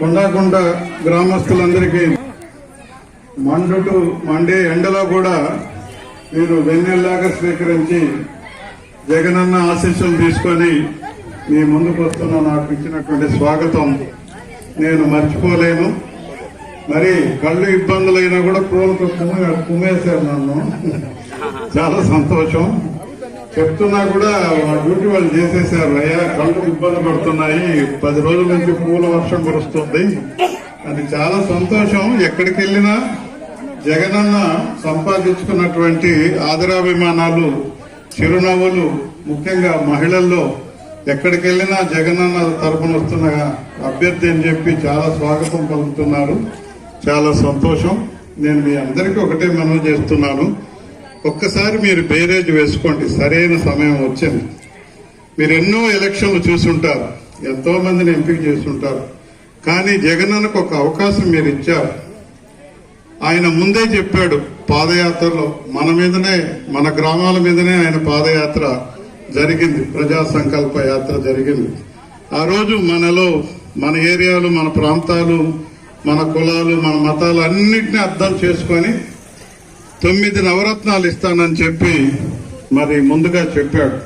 కొండాకొండ గ్రామస్తులందరికీ మండుటు Monday ఎండలో కూడా మీరు వెన్నెల్లాగా స్వీకరించి జగనన్న ఆశీస్సులు తీసుకొని మీ ముందుకు వస్తున్న నాకు ఇచ్చినటువంటి స్వాగతం నేను మర్చిపోలేను. మరి కళ్ళు ఇబ్బందులైనా కూడా పూలతో కుమ్మ కుమ్మేశారు నన్ను. చాలా సంతోషం. చెప్తున్నా కూడా డ్యూటీ వాళ్ళు చేసేసారు. అయ్యా కళ్ళు ఇబ్బంది పడుతున్నాయి. పది రోజుల నుంచి పూల వర్షం కురుస్తుంది. అది చాలా సంతోషం. ఎక్కడికి వెళ్ళినా జగనన్న సంపాదించుకున్నటువంటి ఆదరాభిమానాలు చిరునవ్వులు ముఖ్యంగా మహిళల్లో ఎక్కడికి వెళ్ళినా జగనన్న తరపున వస్తున్న అభ్యర్థి అని చెప్పి చాలా స్వాగతం పలుకుతున్నారు. చాలా సంతోషం. నేను మీ అందరికీ ఒకటే మనవి చేస్తున్నాను. ఒక్కసారి మీరు బేరేజ్ వేసుకోండి. సరైన సమయం వచ్చింది. మీరు ఎన్నో ఎలక్షన్లు చూసుంటారు. ఎంతో మందిని ఎంపిక చేస్తుంటారు. కానీ జగనన్నకు ఒక అవకాశం మీరు ఇచ్చారు. ఆయన ముందే చెప్పాడు పాదయాత్రలో మన మీదనే మన గ్రామాల మీదనే ఆయన పాదయాత్ర జరిగింది. ప్రజా సంకల్ప యాత్ర జరిగింది. ఆ రోజు మనలో మన ఏరియాలు మన ప్రాంతాలు మన కులాలు మన మతాలు అన్నింటినీ అర్థం చేసుకొని తొమ్మిది నవరత్నాలు ఇస్తానని చెప్పి మరి ముందుగా చెప్పాడు.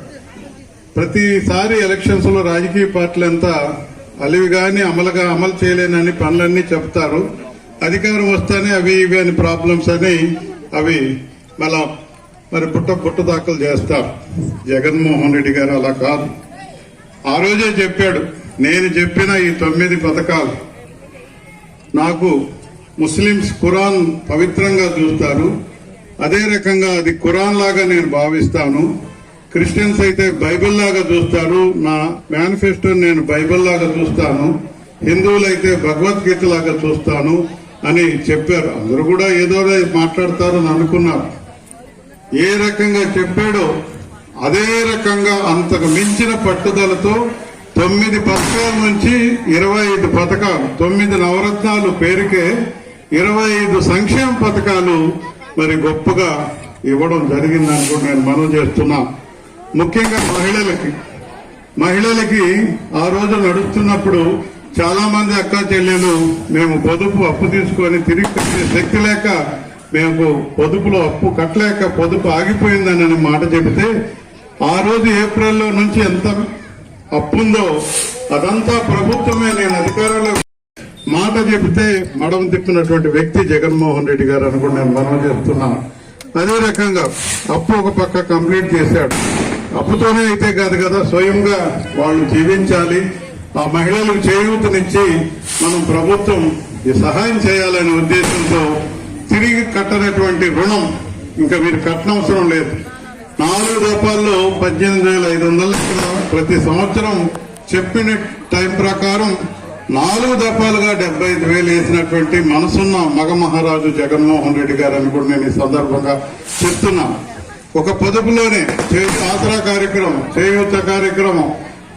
ప్రతిసారి ఎలక్షన్స్లో రాజకీయ పార్టీలు అంతా అలివి కానీ అమలుగా అమలు చేయలేనని పనులన్నీ చెప్తారు. అధికారం వస్తేనే అవి ఇవి అని ప్రాబ్లమ్స్ అని అవి మళ్ళా మరి పుట్ట పుట్ట దాఖలు చేస్తారు. జగన్మోహన్ రెడ్డి గారు అలా కాదు. ఆ రోజే చెప్పాడు నేను చెప్పిన ఈ తొమ్మిది పథకాలు నాకు ముస్లింస్ ఖురాన్ పవిత్రంగా చూస్తారు. అదే రకంగా అది ఖురాన్ లాగా నేను భావిస్తాను. క్రిస్టియన్స్ అయితే బైబిల్ లాగా చూస్తారు. నా మేనిఫెస్టో నేను బైబిల్ లాగా చూస్తాను. హిందువులైతే భగవద్గీత లాగా చూస్తాను అని చెప్పారు. అందరూ కూడా ఏదో మాట్లాడతారని అనుకున్నారు. ఏ రకంగా చెప్పాడో అదే రకంగా అంతకు మించిన పట్టుదలతో తొమ్మిది పథకాల నుంచి ఇరవై ఐదు పథకాలు తొమ్మిది నవరత్నాలు పేరుకే ఇరవై ఐదు సంక్షేమ పథకాలు మరి గొప్పగా ఇవ్వడం జరిగిందని కూడా నేను మనం చేస్తున్నా. ముఖ్యంగా మహిళలకి. మహిళలకి ఆ రోజు నడుస్తున్నప్పుడు చాలా మంది అక్క చెల్లెలు మేము పొదుపు అప్పు తీసుకొని తిరిగి కట్టే శక్తి లేక మేము పొదుపులో అప్పు కట్టలేక పొదుపు ఆగిపోయిందని మాట చెబితే ఆ రోజు ఏప్రిల్లో నుంచి ఎంత అప్పుందో అదంతా ప్రభుత్వమే నేను అధికారంలో మాట చెబితే మడం తిప్పినటువంటి వ్యక్తి జగన్మోహన్ రెడ్డి గారు అనుకుని నేను మనం చెప్తున్నాను అదే రకంగా అప్పు ఒక పక్క కంప్లీట్ చేశాడు. అప్పుతోనే అయితే కాదు కదా స్వయంగా వాళ్ళు జీవించాలి. ఆ మహిళలకు చేయూతనిచ్చి మనం ప్రభుత్వం ఈ సహాయం చేయాలనే ఉద్దేశంతో తిరిగి కట్టనటువంటి రుణం ఇంకా మీరు కట్టనవసరం లేదు. నాలుగు రూపాల్లో పద్దెనిమిది వేల ఐదు వందల ప్రతి సంవత్సరం చెప్పిన టైం ప్రకారం నాలుగు దఫాలుగా డెబ్బై ఐదు వేలు వేసినటువంటి మనసున్న మగ మహారాజు జగన్మోహన్ రెడ్డి గారు అని కూడా నేను ఈ సందర్భంగా చెప్తున్నాను ఒక పొదుపులోనే చేతి ఆసరా కార్యక్రమం చేయూత కార్యక్రమం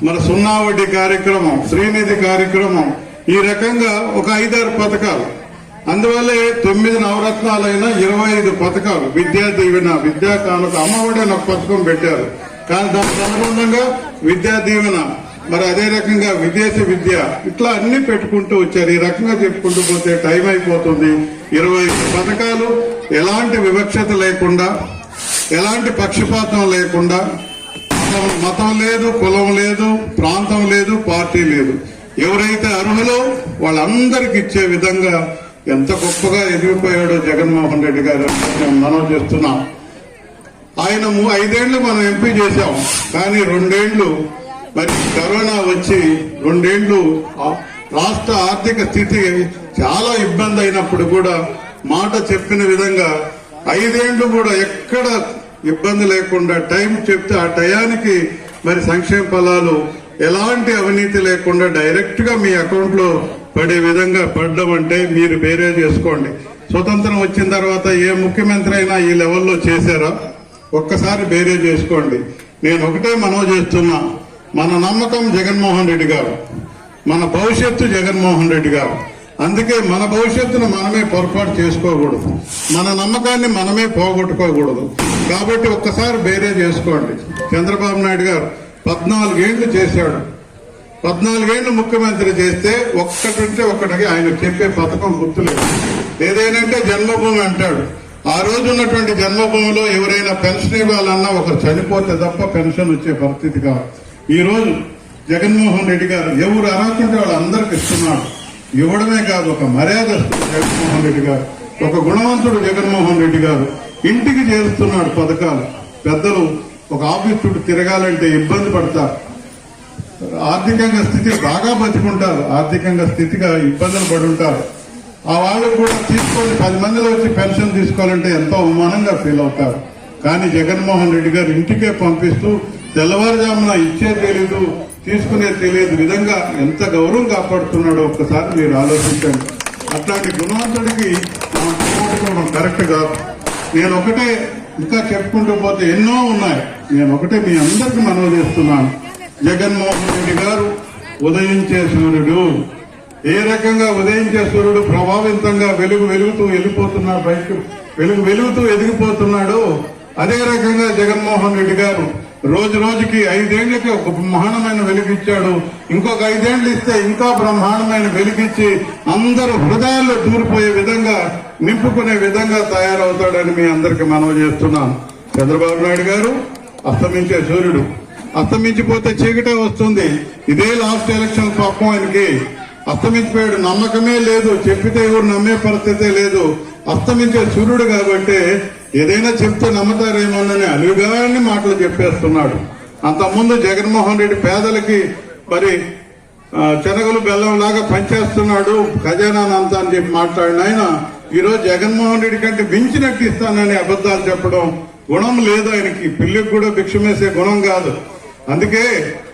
మన సున్నా వడ్డీ కార్యక్రమం శ్రీనిధి కార్యక్రమం ఈ రకంగా ఒక ఐదారు పథకాలు. అందువల్లే తొమ్మిది నవరత్నాలైన ఇరవై ఐదు పథకాలు విద్యా దీవెన విద్యా కానుక అమ్మఒడి అని ఒక పథకం పెట్టారు. కానీ దానికి అనుగుణంగా విద్యా దీవెన మరి అదే రకంగా విదేశీ విద్య ఇట్లా అన్ని పెట్టుకుంటూ వచ్చారు. ఈ రకంగా చెప్పుకుంటూ పోతే టైం అయిపోతుంది. ఇరవై పథకాలు ఎలాంటి వివక్షత లేకుండా ఎలాంటి పక్షపాతం లేకుండా మతం మతం లేదు కులం లేదు ప్రాంతం లేదు పార్టీ లేదు. ఎవరైతే అర్హులో వాళ్ళందరికి ఇచ్చే విధంగా ఎంత గొప్పగా ఎదిగిపోయాడో జగన్మోహన్ రెడ్డి గారు మనం చేస్తున్నాం. ఆయన ఐదేళ్ళు మనం ఎంపీ చేశాం. కానీ రెండేళ్ళు మరి కరోనా వచ్చి రెండేళ్ళు రాష్ట్ర ఆర్థిక స్థితి చాలా ఇబ్బంది అయినప్పుడు కూడా మాట చెప్పిన విధంగా ఐదేళ్ళు కూడా ఎక్కడ ఇబ్బంది లేకుండా టైం చెప్తే ఆ టయానికి మరి సంక్షేమ ఫలాలు ఎలాంటి అవినీతి లేకుండా డైరెక్ట్గా మీ అకౌంట్లో పడే విధంగా పడడం అంటే మీరు వేరే చేసుకోండి. స్వతంత్రం వచ్చిన తర్వాత ఏ ముఖ్యమంత్రి అయినా ఈ లెవెల్లో చేశారా? ఒక్కసారి బేరే చేసుకోండి. నేను ఒకటే మనవి చేస్తున్నా. మన నమ్మకం జగన్మోహన్ రెడ్డి గారు. మన భవిష్యత్తు జగన్మోహన్ రెడ్డి గారు. అందుకే మన భవిష్యత్తును మనమే పొరపాటు చేసుకోకూడదు. మన నమ్మకాన్ని మనమే పోగొట్టుకోకూడదు. కాబట్టి ఒక్కసారి బేరే చేసుకోండి. చంద్రబాబు నాయుడు గారు పద్నాలుగేళ్ళు చేశాడు. పద్నాలుగేళ్ళు ముఖ్యమంత్రి చేస్తే ఒక్కటంటే ఒక్కటికి ఆయన చెప్పే పథకం గుర్తులేదు. ఏదైనంటే జన్మభూమి అంటాడు. ఆ రోజు ఉన్నటువంటి జన్మభూమిలో ఎవరైనా పెన్షన్ ఇవ్వాలన్నా ఒకరు చనిపోతే తప్ప పెన్షన్ వచ్చే పరిస్థితి కాదు. ఈరోజు జగన్మోహన్ రెడ్డి గారు ఎవరు అర్హతుంటే వాళ్ళందరికి ఇస్తున్నాడు ఇవ్వడమే కాదు ఒక మర్యాద జగన్మోహన్ రెడ్డి గారు ఒక గుణవంతుడు జగన్మోహన్ రెడ్డి గారు ఇంటికి చేరుస్తున్నాడు పథకాలు. పెద్దలు ఒక ఆఫీస్ చుట్టూ తిరగాలంటే ఇబ్బంది పడతారు. ఆర్థికంగా స్థితి బాగా బతుకుంటారు ఆర్థికంగా స్థితిగా ఇబ్బందులు పడి ఉంటారు ఆ వాళ్ళు కూడా తీసుకొని పది మందిలో వచ్చి పెన్షన్ తీసుకోవాలంటే ఎంతో అవమానంగా ఫీల్ అవుతారు. కానీ జగన్మోహన్ రెడ్డి గారు ఇంటికే పంపిస్తూ తెల్లవారుజామున ఇచ్చే తెలియదు తీసుకునే తెలియదు విధంగా ఎంత గౌరవం కాపాడుతున్నాడో ఒక్కసారి మీరు ఆలోచించండి. అట్లాంటి గుణవంతుడికి మనం కరెక్ట్ కాదు. నేను ఒకటే ఇంకా చెప్పుకుంటూ పోతే ఎన్నో ఉన్నాయి. నేను ఒకటే మీ అందరికి మనవి చేస్తున్నాను. జగన్మోహన్ రెడ్డి గారు ఉదయించే సూర్యుడు. ఏ రకంగా ఉదయించే సూర్యుడు ప్రభావితంగా వెలుగు వెలుగుతూ వెళ్ళిపోతున్నాడు బయటకు? వెలుగు వెలుగుతూ ఎదిగిపోతున్నాడు. అదే రకంగా జగన్మోహన్ రెడ్డి గారు రోజు రోజుకి ఐదేళ్ళకి ఒక బ్రహ్మాండమైన వెలుగిచ్చాడు ఇంకొక ఐదేళ్ళు ఇస్తే ఇంకా బ్రహ్మాండమైన వెలుగిచ్చి అందరూ హృదయాల్లో దూరిపోయే విధంగా నింపుకునే విధంగా తయారవుతాడని మీ అందరికి మనవి చేస్తున్నాం చంద్రబాబు నాయుడు గారు అస్తమించే సూర్యుడు. అస్తమించిపోతే చీకటే వస్తుంది. ఇదే లాస్ట్ ఎలక్షన్ పాపం ఆయనకి. అస్తమించిపోయాడు. నమ్మకమే లేదు. చెప్పితే ఎవరు నమ్మే పరిస్థితే లేదు. అస్తమించే సూర్యుడు కాబట్టి ఏదైనా చెప్తే నమ్మతారేమోనని అలుగాని మాటలు చెప్పేస్తున్నాడు. అంతకుముందు జగన్మోహన్ రెడ్డి పేదలకి మరి ఆ, శనగలు బెల్లం లాగా పనిచేస్తున్నాడు ఖజానానంతా అని చెప్పి మాట్లాడిన ఆయన ఈరోజు జగన్మోహన్ రెడ్డి కంటే మించినట్టు ఇస్తానని అబద్ధాలు చెప్పడం గుణం లేదు ఆయనకి. పిల్లికి కూడా భిక్షమేసే గుణం కాదు. అందుకే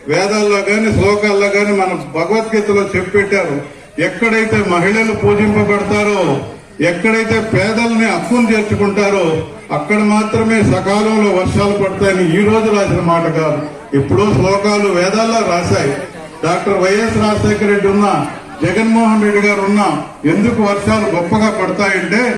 వేదాల్లో కానీ శ్లోకాల్లో కానీ మన భగవద్గీతలో చెప్పెట్టారు ఎక్కడైతే మహిళలు పూజింపబడతారో ఎక్కడైతే పేదల్ని హక్కును చేర్చుకుంటారో అక్కడ మాత్రమే సకాలంలో వర్షాలు పడతాయని ఈ రోజు రాసిన మాట కాదు. ఎప్పుడో శ్లోకాలు వేదాల్లో రాశాయి. డాక్టర్ వైఎస్ రాజశేఖర రెడ్డి ఉన్నా జగన్మోహన్ రెడ్డి గారు ఉన్నా ఎందుకు వర్షాలు గొప్పగా పడతాయంటే